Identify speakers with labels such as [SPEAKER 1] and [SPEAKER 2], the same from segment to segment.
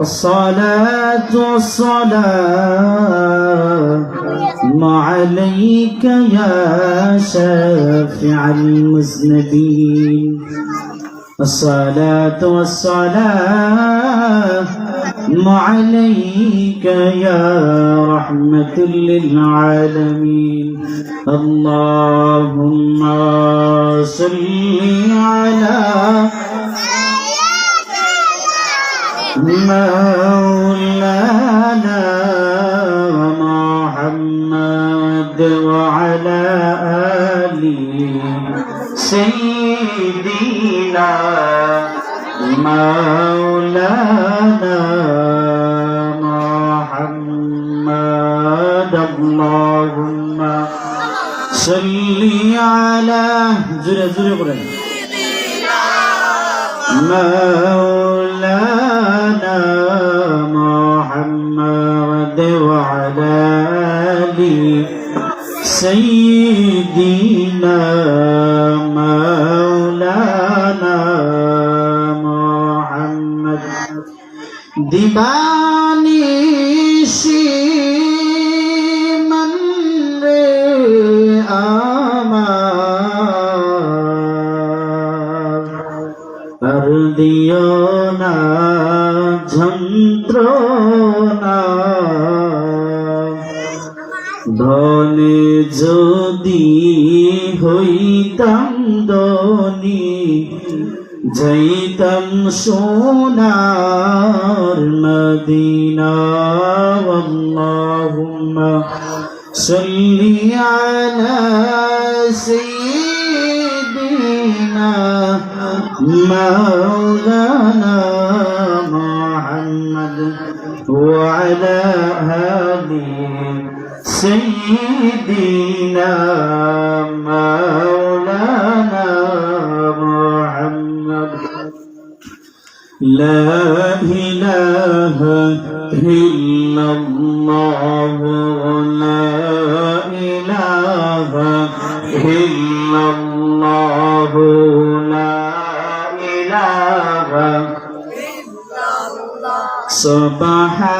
[SPEAKER 1] الصلاة والسلام عليك يا شافع المذنبين. الصلاة والسلام عليك يا رحمة للعالمين. اللهم صل على مولانا محمد وعلى آل سيدنا مولانا محمد. اللهم صل على زر زر قرآن مولانا দিও না যন্ত্রণা ধনে যদি হইতাম দনি যাইতাম সোনার وعلى آل سيدنا مولانا محمد لا إله إلا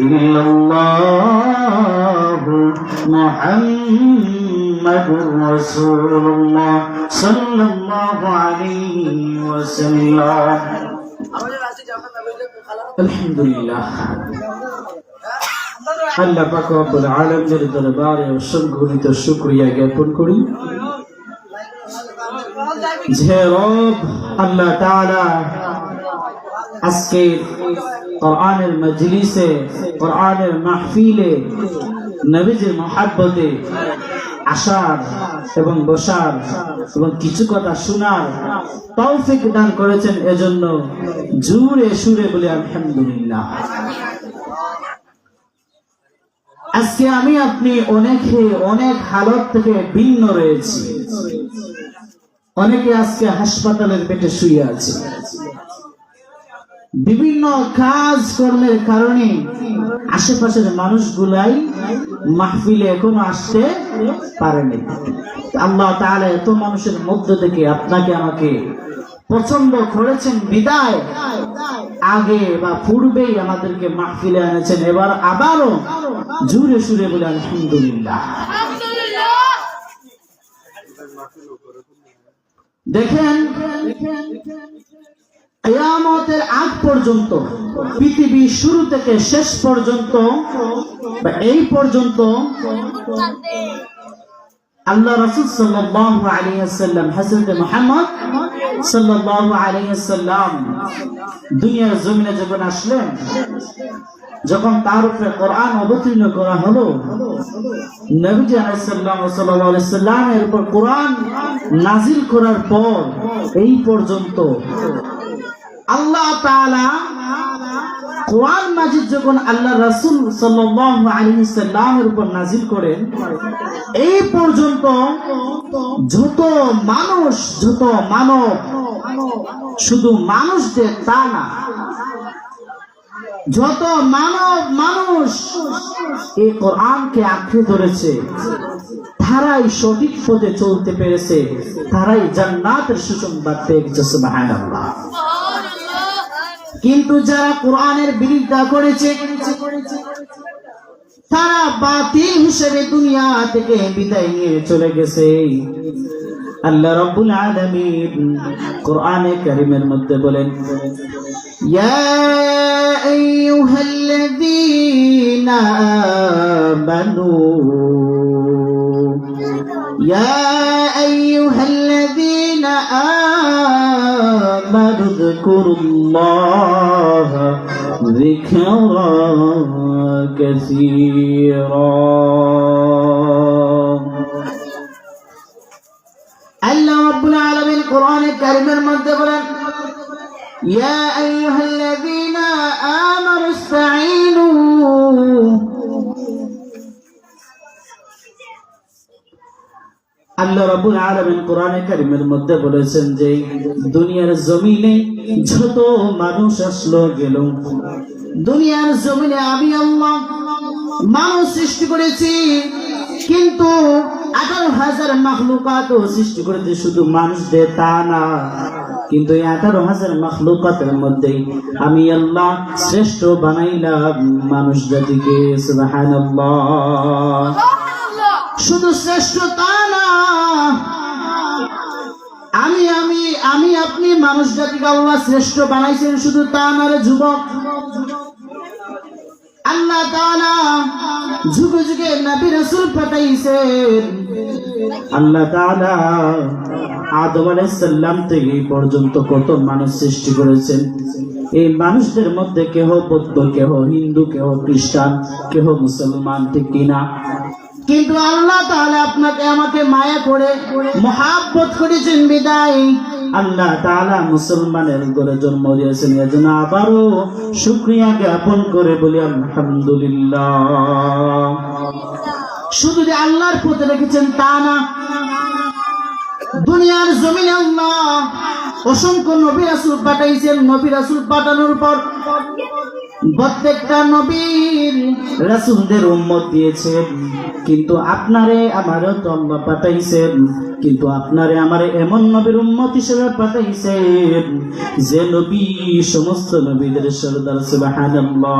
[SPEAKER 1] إلا الله محمد رسول الله صلى الله عليه وسلم আলহামদুলিল্লাহ আল্লাহ পাক রব্বুল আলামিনের দরবারে অসংখ্য শুকরিয়া জ্ঞাপন করি যে রব আল্লাহ তাআলা আজকে কোরআনের মজলিসে, কোরআনের মাহফিলে, নবীজির মহাব্বতে আসার এবং বসার এবং কিছু কথা শোনার তৌফিক দান করেছেন এজন্য জুরে সুরে বলে আলহামদুলিল্লাহ। আজকে আমি আপনি অনেকে অনেক হালত থেকে ভিন্ন রয়েছি। অনেকে আজকে হাসপাতালের পেটে শুয়ে আছে। বিভিন্ন কাজ কর্মের কারণে আশেপাশের মানুষগুলাই মাহফিলে এখনও আসতে পারেনি আল্লাহ তাহলে এত মানুষের মধ্য থেকে আপনাকে আমাকে পছন্দ করেছেন, বিদায়। আগে বা পূর্বেই আমাদেরকে মাহফিলে এনেছেন, এবার আবারও জুড়ে সুরে বলে আলহামদুলিল্লাহ। দেখেন। কেয়ামতের আগ পর্যন্ত পৃথিবী শুরু থেকে শেষ পর্যন্ত এই পর্যন্ত আল্লাহ রাসূল সাল্লাল্লাহু আলাইহি ওয়াসাল্লাম, হযরত মুহাম্মদ সাল্লাল্লাহু আলাইহি ওয়াসাল্লাম দুনিয়ার জমিনে যখন আসলেন, যখন তার উপরে কোরআন অবতীর্ণ করা হলো, নবীজি সাল্লাল্লাহু সাল্লামের উপর কোরআন নাজিল করার পর এই পর্যন্ত আল্লাহ কোরআন মাজিদ যখন আল্লাহ সাল্লামের উপর নাজিল করেন, এই পর্যন্ত যত মানুষ, যত মানব, শুধু মানুষদের তা না, যত মানব মানুষ এই কোরআনকে আঁকড়ে ধরেছে, তারাই সঠিক পথে চলতে পেরেছে, তারাই জান্নাতের সুসংবাদ পেয়েছে সুবহানাল্লাহ। কিন্তু যারা কোরআনের বিরোধিতা করেছে, তারা বাতিল হিসেবে দুনিয়া থেকে বিদায় নিয়ে চলে গেছে। আল্লাহ রাব্বুল আলামিন কোরআনে কারীমের মধ্যে বলেন, ইয়া আইয়ুহাল্লাযীনা আমানু, ইয়া اذكروا الله ذكرا كثيرا. رب العالمين القرآن الكريم المنتظر يا أيها الذين آمنوا আল্লাহ রাব্বুল আলামিন কোরআনে কারীমের মধ্যে বলেছেন যে দুনিয়ার জমিনে যত মানুষ আসলো গেল, দুনিয়ার জমিনে আমি আল্লাহ মানুষ সৃষ্টি করেছি, কিন্তু আঠারো হাজার মাখলুকাত সৃষ্টি করেছে শুধু মানুষদের তা না, কিন্তু এই আঠারো হাজার মাখলুকাতের মধ্যে আমি আল্লাহ শ্রেষ্ঠ বানাইলাম মানুষ জাতিকে, সুবহানাল্লাহ। শুধু শ্রেষ্ঠ তা না, আমি আমি আমি আপনি মানুষ জাতিকে আল্লাহ শ্রেষ্ঠ বানাইছেন, শুধু তা না রে যুবক। আল্লাহ তাআলা যুগে যুগে নবী রাসূল পাঠাইছেন। আল্লাহ তাআলা আদম আলাইহিস সালাম থেকে পর্যন্ত কত মানুষ সৃষ্টি করেছেন। এই মানুষদের মধ্যে কেহ বৌদ্ধ, কেহ হিন্দু, কেহ খ্রিস্টান, কেহ মুসলমান, ঠিক কিনা? কিন্তু আল্লাহ তাহলে আপনাকে আমাকে মায়া করে, মহাব্বত করেছেন বিদায়। আল্লাহ তাআলা মুসলমানের ঘরে জন্ম দিয়েছেন, এজন্য আবারও শুকরিয়া জ্ঞাপন করে বলি, আলহামদুলিল্লাহ। শুধু যে আল্লাহর পথে রেখেছেন তা না, দুনিয়ার জমিনে অসংখ্য নবী রাসূল পাঠাইছেন, নবী রাসূল পাঠানোর পর প্রত্যেকটা নবীর রাসূলদের উম্মত দিয়েছেন, কিন্তু আপনারে আমারও তো আল্লাহ পাঠাইছেন, কিন্তু আপনারে আমারে এমন নবীর উম্মত হিসেবে পাঠাইছেন যে নবী, সমস্ত নবীদের সরদার, সুবহানাল্লাহ।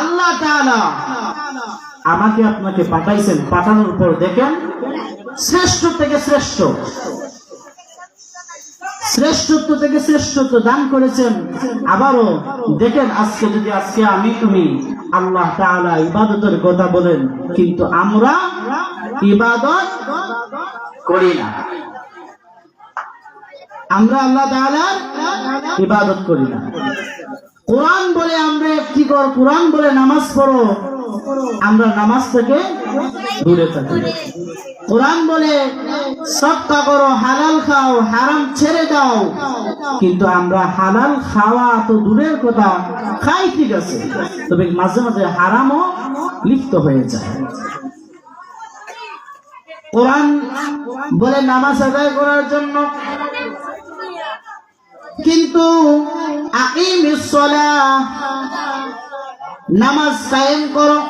[SPEAKER 1] আল্লাহ তাআলা আমাকে আপনাকে পাঠাইছেন, পাঠানোর পর দেখেন, শ্রেষ্ঠ থেকে শ্রেষ্ঠ। শ্রেষ্ঠত্ব থেকে শ্রেষ্ঠত্ব দান করেছেন। আবারও দেখেন আজকে যদি আজকে আমি, তুমি আল্লাহ ইবাদতের কথা বলেন, কিন্তু আমরা ইবাদত করি না। আমরা আল্লাহ ইবাদত করি না। কোরআন বলে আমরা কি কর কোরআন বলে নামাজ পড়ো আমরা নামাজ থেকে দূরে থাকি। কোরআন বলে সৎকা করো হালাল খাও হারাম ছেড়ে দাও। কিন্তু আমরা হালাল খাওয়া তো দূরের কথা খাই ঠিক আছে। তবে মাঝে মাঝে হারামও লিপ্ত হয়ে যায়। কোরআন বলে নামাজ আদায় করার জন্য। কিন্তু আকিমিস সালাহ নামাজ কায়েম করো।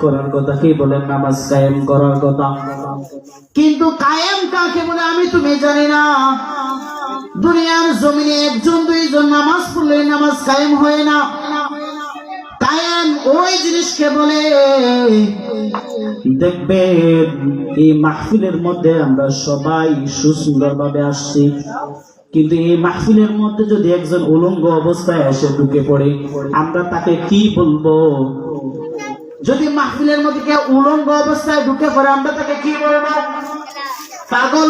[SPEAKER 1] করার কথা। কি বলেন? নামাজ কায়েম করার কথা। কিন্তু কায়েম বলে আমি তুমি জানি না। দুনিয়ার জমিনে একজন, দুইজন নামাজ পড়লে নামাজ কায়েম হয় না। কায়েম ওই জিনিসকে বলে, দেখবেন, এই মাহফিলের মধ্যে আমরা সবাই সুন্দর ভাবে আসছি। কিন্তু এই মাহফিলের মধ্যে যদি একজন উলঙ্গ অবস্থায় এসে ঢুকে পড়ে, আমরা তাকে কি বলব? যদি মাহফিলের মধ্যে কেউ উলঙ্গ অবস্থায় ঢুকে পড়ে, আমরা তাকে কি বলব? পাগল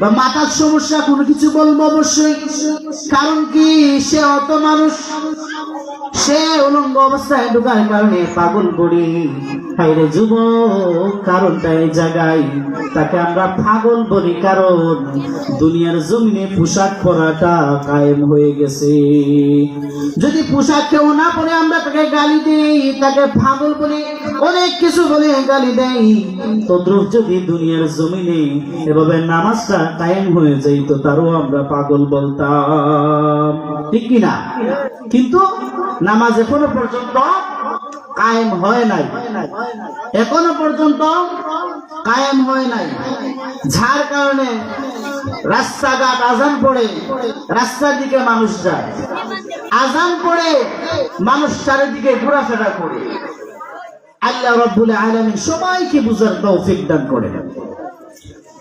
[SPEAKER 1] বা মাথার সমস্যা, কোনো কিছু বলব অবশ্যই। কারণ কি? সে অত মানুষ। সে উলঙ্গ অবস্থায় ঢুকার কারণে পাগল করি হাইরে যুব কারণটা এই জায়গায় তাকে আমরা পাগল বলি, কারণ দুনিয়ার জমিনে পোশাক পরাটা কায়েম হয়ে গেছে। যদি পোশাক কেউ না পরে, আমরা তাকে গালি দিই, তাকে পাগল বলি, অনেক কিছু বলে গালি দেই। তদ্রুপ যদি দুনিয়ার জমিনে এভাবে নামাজটা কায়েম হয়ে যাইত, তারও আমরা পাগল বলতাম। ঠিক কিনা? কিন্তু নামাজ এখনও পর্যন্ত কায়েম হয় নাই। এখনও পর্যন্ত কায়েম হয় নাই। যার কারণে রাস্তাঘাট আজান পড়ে রাস্তার দিকে মানুষ যায়। আজান পড়ে মানুষ চারিদিকে ঘোরাফেরা করে। আল্লাহ রব্বুল আলামিন সবাইকে বুঝার তৌফিক দান করে।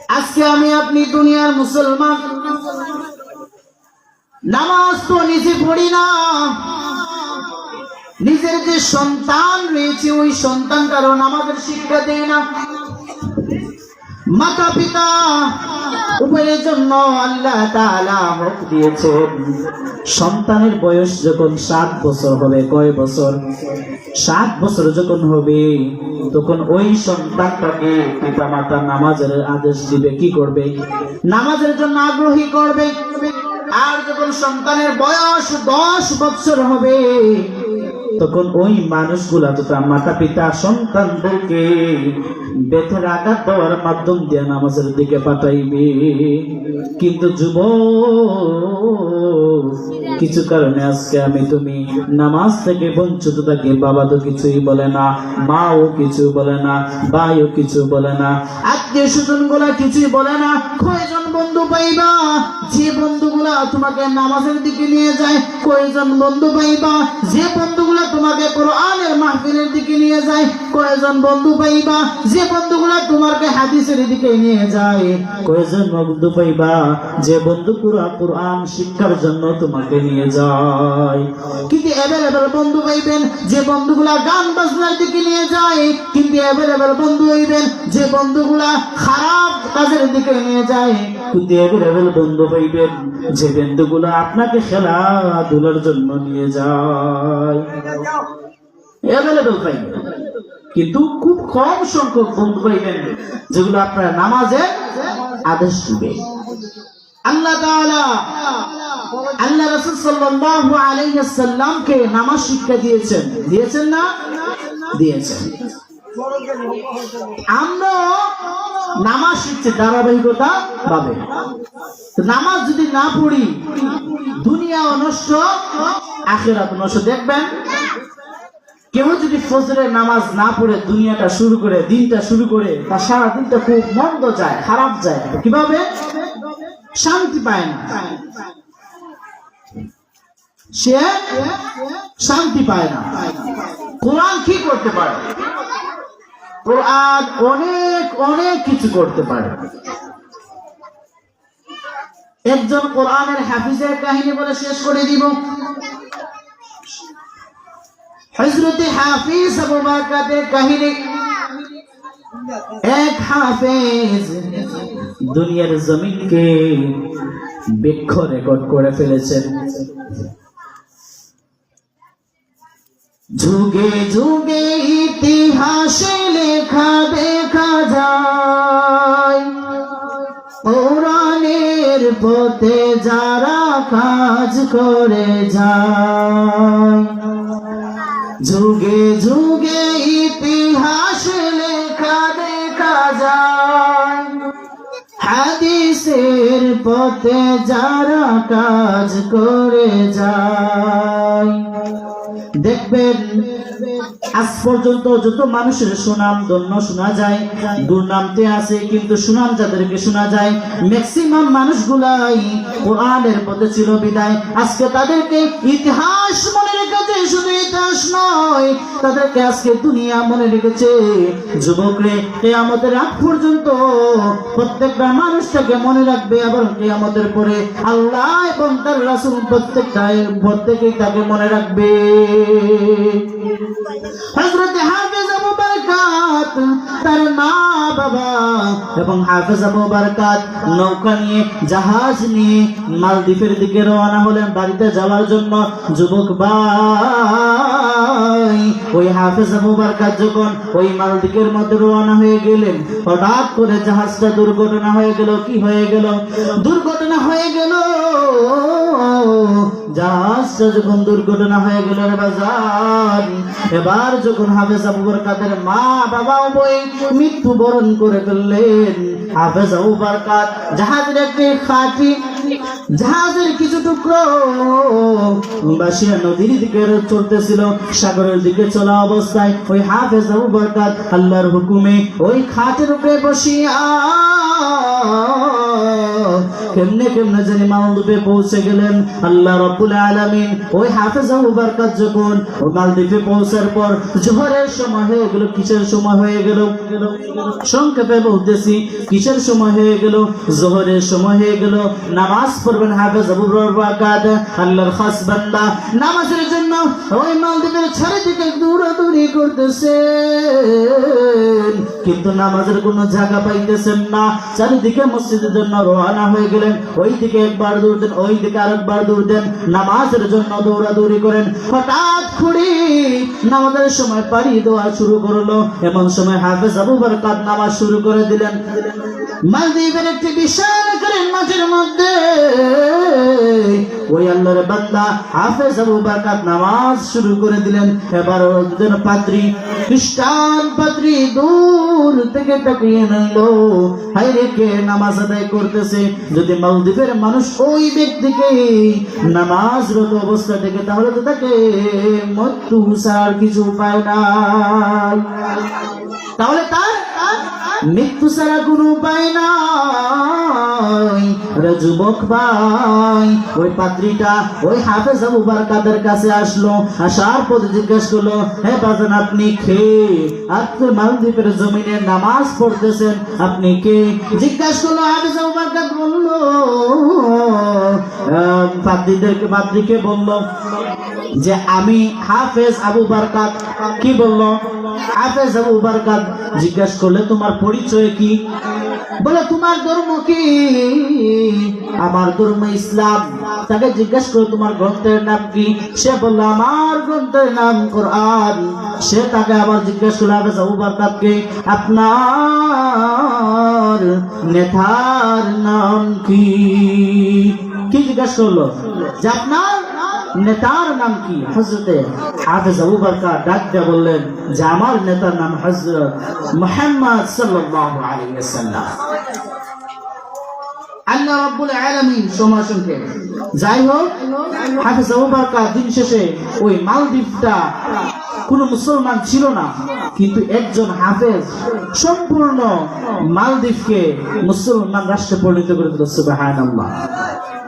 [SPEAKER 1] আজকে আমি আপনি দুনিয়ার মুসলমান। নামাজ তো নিজে পড়ি না। নিজের যে সন্তান রয়েছে, ওই সন্তানটারও নামাজের শিক্ষা দেয় না। মাতা পিতা উভয়ের জন্য আল্লাহ হক দিয়েছেন। সন্তানের বয়স যখন সাত বছর হবে, কয় বছর? সাত বছর যখন হবে, তখন ওই সন্তানটাকে পিতা মাতা নামাজের আদেশ দিবে, কি করবে? নামাজের জন্য আগ্রহী করবে। আর যখন সন্তানের বয়স দশ বছর হবে তখন ওই মানুষগুলা তথা মাতা পিতা সন্তান সন্তানদেরকে বেতের আঘাত দেওয়ার মাধ্যম দিয়ে নামাজের দিকে পাঠাইবে। কিন্তু যুব কিছু কারণে আজকে আমি তুমি নামাজ থেকে বঞ্চিত থাকি। বাবা তো কিছুই বলে না, মাও কিছু বলে না, ভাইও কিছু বলে না, আত্মীয় স্বজনগুলা কিছুই বলে না। কয়জন বন্ধু পাইবা? যে বন্ধুগুলা তোমাকে নামাজের দিকে নিয়ে যায়, কয়জন বন্ধু পাইবা? যে বন্ধুগুলা তোমাকে কোরআনের মাহফিলের দিকে নিয়ে যায় কয়জন বন্ধু পাইবা? যে বন্ধুগুলা তোমাকে হাদিসের দিকে নিয়ে যায়, কয়জন বন্ধু পাইবা? যে বন্ধু পুরা কোরআন শিক্ষার জন্য তোমাকে নিয়ে যায়। কিন্তু অ্যাভেলেবেল বন্ধু পাইবেন, যে বন্ধুগুলা গান বাজনার দিকে নিয়ে যায়, কিন্তু অ্যাভেলেবেল বন্ধু হইবেন, যে বন্ধুগুলা খারাপ কাজের দিকে নিয়ে যায়, কিন্তু অ্যাভেলেবেল বন্ধু পাইবেন, যে বন্ধুগুলা আপনাকে খেলাধুলার জন্য নিয়ে যায়। অ্যাভেলেবেল পাইবেন। কিন্তু খুব কম সংখ্যক বন্ধু পাইবেন যেগুলো আপনার নামাজে আদেশ দিবে আল্লাহ তাআলা আল্লাহ রাসূল সাল্লাল্লাহু আলাইহি সাল্লামকে নামাজ শিক্ষা দিয়েছেন। দিয়েছেন না? দিয়েছেন। আমরা নামাজ শিখছি ধারাবাহিকতা পাবে। নামাজ যদি না পড়ি, দুনিয়া নষ্ট, আখেরাত নষ্ট, দেখবেন কেউ যদি ফজরের নামাজ না পড়ে দুনিয়াটা শুরু করে, দিনটা শুরু করে তার সারা দিনটা খুব মন্দ যায়, খারাপ যায় কীভাবে? শান্তি পায় না। সে শান্তি পায় না। কোরআন কি করতে পারে? কোরআন অনেক অনেক কিছু করতে পারে। একজন কোরআনের হাফিজের কাহিনী বলে শেষ করে দিব। হজরতে হাফিজ আবু বাকাতের কাহিনী। এক হাফেজ দুনিয়ার জমিনকে বৃক্ষ রেকর্ড করে ফেলেছেন যুগে যুগে ইতিহাসে লেখা দেখা যায় পৌরাণের পথে যারা কাজ করে যায়। যুগে যুগে ইতিহাস লেখা দেখা যায়। হাদিসের পথে যারা কাজ করে যায়। দেখবেন, আজ পর্যন্ত যত মানুষের সুনাম, ধন্য শোনা যায়, দুর্নামতে আছে, কিন্তু সুনাম যাদেরকে শোনা যায় ম্যাক্সিমাম মানুষগুলাই কোরআনের পথে ছিল বিদায় আজকে তাদেরকে ইতিহাস মনে নয়, তাদেরকে আজকে দুনিয়া মনে রেখেছে। যুবকরে এ আমাদের আগ পর্যন্ত প্রত্যেকটা মানুষটাকে মনে রাখবে, আবার কে আমাদের পরে আল্লাহ এবং তার রাসুল প্রত্যেকটা প্রত্যেকেই তাকে মনে রাখবে। হযরত হাফেজ আবু বরকাত তার মা বাবা এবং নৌকা নিয়ে, জাহাজ নিয়ে মালদ্বীপের দিকে রওনা হলেন বাড়িতে যাওয়ার জন্য। যুবক ভাই, ওই হাফেজ বরকাত যখন ওই মালদ্বীপের মধ্যে রওনা হয়ে গেলেন, হঠাৎ করে জাহাজটা দুর্ঘটনা হয়ে গেল, কি হয়ে গেল? দুর্ঘটনা হয়ে গেল। জাহাজটা যখন দুর্ঘটনা হয়ে গেল রে বাজার, এবার যখন হাফেজ আবুবর কাদের মা বাবা উভয় মৃত্যু বরণ করে ফেললেন, হাফেজ আবুবর বরকাত জাহাজের একটি খাঁটি জাহাজের কিছু টুকরো বাসিয়া নদীর দিকে চলতেছিল। সাগরের দিকে চলা অবস্থায় ওই হাফেজ আবু বরকাত আল্লাহর হুকুমে ওই খাটের উপরে বসিয়া কেমনে কেমনে জানি মালদ্বীপে পৌঁছে গেলেন। আল্লাহ রব্বুল আলামিন ওই হাফেজ আবু বরকাত যখন ওই মালদ্বীপে পৌঁছার পর জোহরের সময় হয়ে গেল, কিসের সময় হয়ে গেল? সংক্ষেপে বলতেছি, কিসের সময় হয়ে গেল? জোহরের সময় হয়ে গেল, নামাজ পড়বেন হাফেজ আল্লাহর বান্দা। নামাজের জন্য ওই মালদ্বীপের করতেছেন। কিন্তু নামাজের কোনো জায়গা পাইতেছেন না। চারিদিকে মসজিদের জন্য রওনা হয়ে গেলেন। ওই দিকে একবার দৌড় দেন ওই দিকে আরেকবার দৌড় দেন নামাজের জন্য দৌড়াদৌড়ি করেন। হঠাৎ করে নামাজের সময় পাড়ি দেওয়া শুরু করল। এমন সময় হাফেজ আবু বরকাত নামাজ শুরু করে দিলেন। মালদ্বীপের একটি বিশাল আকারের মাঠের মধ্যে ওই আল্লাহর বান্দা হাফেজ আবু বরকাত নামাজ শুরু করে দিলেন। এবার একজন পাত্রী খ্রিস্টান পাত্রী দূর থেকে তাকিয়ে নিল হাই রেখে নামাজ আদায় করতেছে? যদি মালদ্বীপের মানুষ ওই ব্যক্তিকে নামাজরত অবস্থা থেকে তাহলে তো তাকে মৃত্যু ছাড়ার কিছু উপায় নাই। তাহলে তার মৃত্যু ছাড়া কোনো উপায় নাই। যুবক ভাই ওই পাত্রীটা, ওই হাফেজ আবু বারকাদের কাছে আসলো। আসার পর জিজ্ঞেস করল, হে বাজান, আপনি কে? আপনি মালদ্বীপের জমিনে নামাজ পড়তেছেন, আপনি কে? জিজ্ঞাসা করল, হাফেজ আবু বারকাত বলল আহ, পাত্রীদেরকে পাত্রীকে বলল যে আমি হাফেজ আবু বারকাত। কি বলল? হাফেজ আবু বারকাত জিজ্ঞাসা করলে তোমার পরিচয় কি? বলে তোমার ধর্ম কি? আমার ধর্ম ইসলাম। তাকে জিজ্ঞাসা করো তোমার গ্রন্থের নাম কি? সে বলল আমার গ্রন্থের নাম কোরআন। সে তাকে আবার জিজ্ঞাসা করল হাফেজ আবু বারকাতকে আপনার নেতার নাম কি? কি জিজ্ঞাসা করল? যে আপনার নেতার নাম কি? হজরতে হাফেজ আবু বরকার ডাক দিয়ে বললেন, যে আমার নেতার নাম হজরত মোহাম্মদ শেষে ওই মালদ্বীপটা কোনো মুসলমান ছিল না, কিন্তু একজন সম্পূর্ণ মালদ্বীপকে মুসলমান রাষ্ট্রে পরিণত করে দিল, সুবহানাল্লাহ।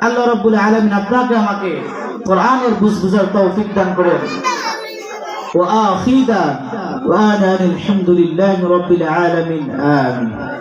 [SPEAKER 1] আল্লাহ রাব্বুল আলামিন আপনাকে আমাকে কোরআনের বুঝ বুঝার তৌফিক দান করেন وآخر وأنا الحمد لله رب العالمين آمين